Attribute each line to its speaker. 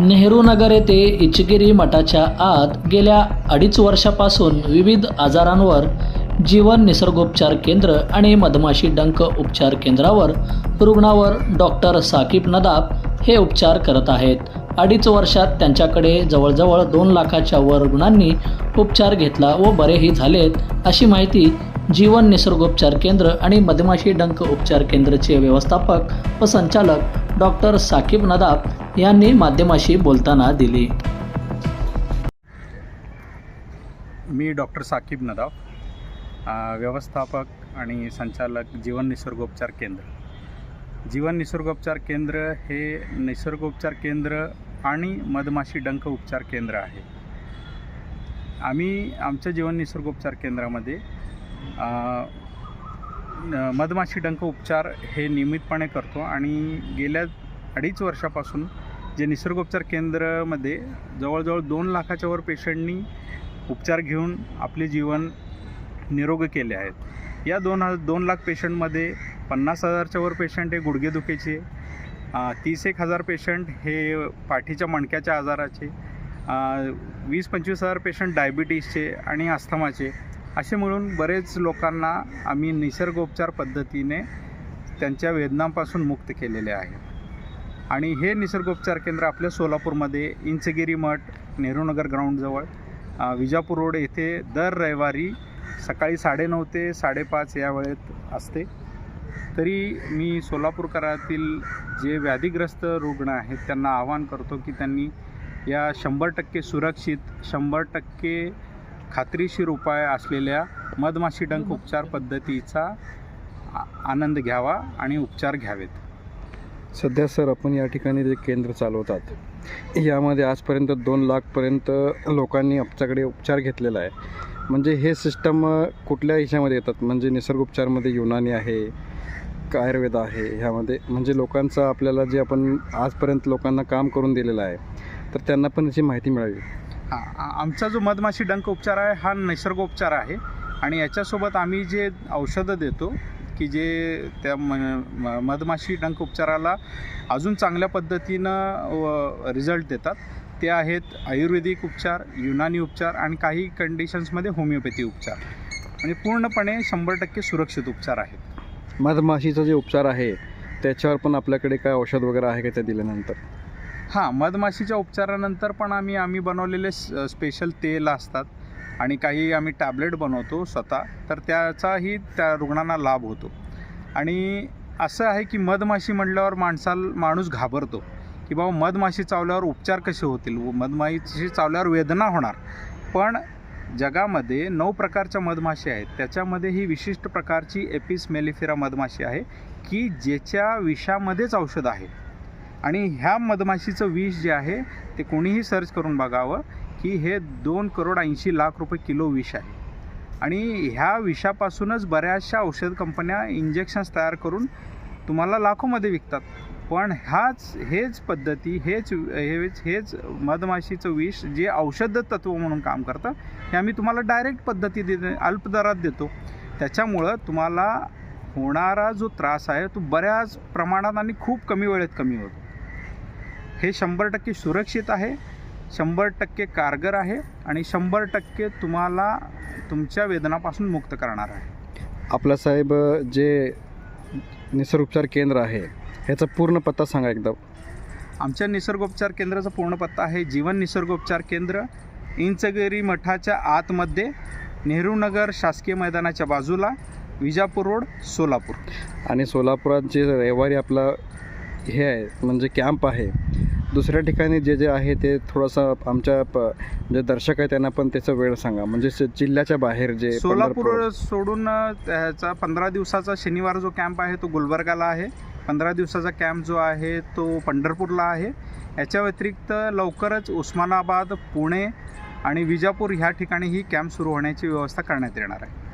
Speaker 1: नेहरू नगर येथे इचगिरी मठाच्या आत गेल्या अडीच वर्षापासून विविध आजारांवर जीवन निसर्गोपचार केंद्र आणि मधमाशी डंक उपचार केंद्रावर रुग्णावर डॉक्टर साकीब नदाब हे उपचार करत आहेत. अडीच वर्षात त्यांच्याकडे जवळजवळ दोन लाखाच्या वर रुग्णांनी उपचार घेतला व बरेही झालेत अशी माहिती जीवन निसर्गोपचार केंद्र आणि मधमाशी डंक उपचार केंद्रचे व्यवस्थापक व संचालक डॉक्टर साकीब नदाब यांनी माध्यमाशी बोलताना दिली.
Speaker 2: मी डॉक्टर साकीब नदाब व्यवस्थापक आणि संचालक जीवन निसर्गोपचार केंद्र. जीवन निसर्गोपचार केंद्र हे निसर्गोपचार केंद्र आणि मधमाशी डंक उपचार केंद्र आहे. आम्ही आमच्या जीवन निसर्गोपचार केंद्रामध्ये मधमाशी डंक उपचार हे नियमितपणे करतो आणि गेल्या अडीच वर्षापासून जे निसर्गोपचार केंद्रामध्ये जवळजवळ दोन लाखाच्या वर पेशंटनी उपचार घेऊन आपले जीवन निरोग केले आहेत. या दोन ह दोन लाख पेशंटमध्ये पन्नास हजारच्या वर पेशंट हे गुडघेदुखीचे तीस एक हजार पेशंट हे पाठीच्या मणक्याच्या आजाराचे वीस पंचवीस हजार पेशंट डायबिटीसचे आणि अस्थमाचे असे मिळून बरेच लोकांना आम्ही निसर्गोपचार पद्धतीने त्यांच्या वेदनांपासून मुक्त केलेले आहे. आणि हे निसर्गोपचार केंद्र आपल्या सोलापूरमध्ये इंचगिरी मठ नेहरूनगर ग्राउंडजवळ विजापूर रोड येथे दर रविवारी सकाळी साडेनऊ ते साडेपाच या वेळेत असते. तरी मी सोलापूरकरातील जे व्याधीग्रस्त रुग्ण आहेत त्यांना आवाहन करतो की त्यांनी या शंभर टक्के सुरक्षित शंभर टक्के खात्रीशीर उपाय असलेल्या मधमाशी डंक उपचार पद्धतीचा आ- आनंद घ्यावा आणि उपचार घ्यावेत.
Speaker 3: सध्या सर आपण या ठिकाणी जे केंद्र चालवतात यामध्ये आजपर्यंत दोन लाखपर्यंत लोकांनी आमच्याकडे उपचार घेतलेला आहे. म्हणजे हे सिस्टम कुठल्या ह्याच्यामध्ये येतात? म्हणजे निसर्गोपचारमध्ये युनानी आहे का आयुर्वेद आहे ह्यामध्ये. म्हणजे लोकांचं आपल्याला जे आपण आजपर्यंत लोकांना काम करून दिलेलं आहे तर त्यांना पण याची माहिती मिळावी.
Speaker 2: हां आमचा जो मधमाशी डंक उपचार आहे हा निसर्गोपचार आहे. आणि याच्यासोबत आम्ही जे औषधं देतो की जे त्या म म- मधमाशी डंक उपचाराला अजून चांगल्या पद्धतीनं रिझल्ट देतात. ते आहेत आयुर्वेदिक उपचार युनानी उपचार आणि काही कंडिशन्समध्ये होमिओपॅथी उपचार. म्हणजे पूर्णपणे शंभर टक्के सुरक्षित उपचार आहेत.
Speaker 3: मधमाशीचा जे उपचार आहे त्याच्यावर पण आपल्याकडे काय औषध वगैरे आहे का ते दिल्यानंतर?
Speaker 2: हां मधमाशीच्या उपचारानंतर पण आम्ही आम्ही बनवलेले स्पेशल तेल असतात आणि काही आम्ही टॅबलेट बनवतो स्वतः तर त्याचाही त्या रुग्णांना लाभ होतो. आणि असं आहे की मधमाशी म्हटल्यावर माणसाला माणूस घाबरतो की बाबा मधमाशी चावल्यावर उपचार कसे होतील? व मधमाशी चावल्यावर वेदना होणार. पण जगामध्ये नऊ प्रकारच्या मधमाशी आहेत. त्याच्यामध्ये ही विशिष्ट प्रकारची एपिस मेलिफेरा मधमाशी आहे की ज्याच्या विषामध्येच औषध आहे. आणि ह्या मधमाशीचं विष जे आहे ते कोणीही सर्च करून बघावं की हे दोन करोड ऐंशी लाख रुपये किलो विष आहे. आणि ह्या विषापासूनच बऱ्याचशा औषध कंपन्या इंजेक्शन्स तयार करून तुम्हाला लाखोमध्ये विकतात. पण ह्याच हेच पद्धती हेच हेच हेच मधमाशीचं विष जे औषध तत्व म्हणून काम करतं हे आम्ही तुम्हाला डायरेक्ट पद्धती दे अल्प दरात देतो. त्याच्यामुळं तुम्हाला होणारा जो त्रास आहे तो बऱ्याच प्रमाणात आणि खूप कमी वेळेत कमी होतो. हे शंभर टक्के सुरक्षित आहे शंभर टक्के कारगर आहे आणि शंभर टक्के तुम्हाला तुमच्या वेदनापासून मुक्त करणार आहे.
Speaker 3: आपला साहेब जे निसर्गोपचार केंद्र आहे ह्याचा पूर्ण पत्ता सांगा एकदा.
Speaker 2: आमच्या निसर्गोपचार केंद्राचा पूर्ण पत्ता आहे जीवन निसर्गोपचार केंद्र इंचगिरी मठाच्या आतमध्ये नेहरू नगर शासकीय मैदानाच्या बाजूला विजापूर रोड सोलापूर.
Speaker 3: आणि सोलापुरात जे रविवारी आपला हे आहे म्हणजे कॅम्प आहे दुसऱ्या ठिकाणी जे जे आहे ते थोडंसं आमच्या प जे दर्शक आहे त्यांना पण त्याचा वेळ सांगा. म्हणजे स- जिल्ह्याच्या बाहेर जे
Speaker 2: सोलापूर
Speaker 3: पंढरपूर-
Speaker 2: सोडून अ, त्याचा पंधरा दिवसाचा शनिवार जो कॅम्प आहे तो गुलबर्गाला आहे. पंधरा दिवसाचा कॅम्प जो आहे तो पंढरपूरला आहे. याच्या व्यतिरिक्त लवकरच उस्मानाबाद पुणे आणि विजापूर ह्या ठिकाणी ही कॅम्प सुरू होण्याची व्यवस्था करण्यात येणार आहे.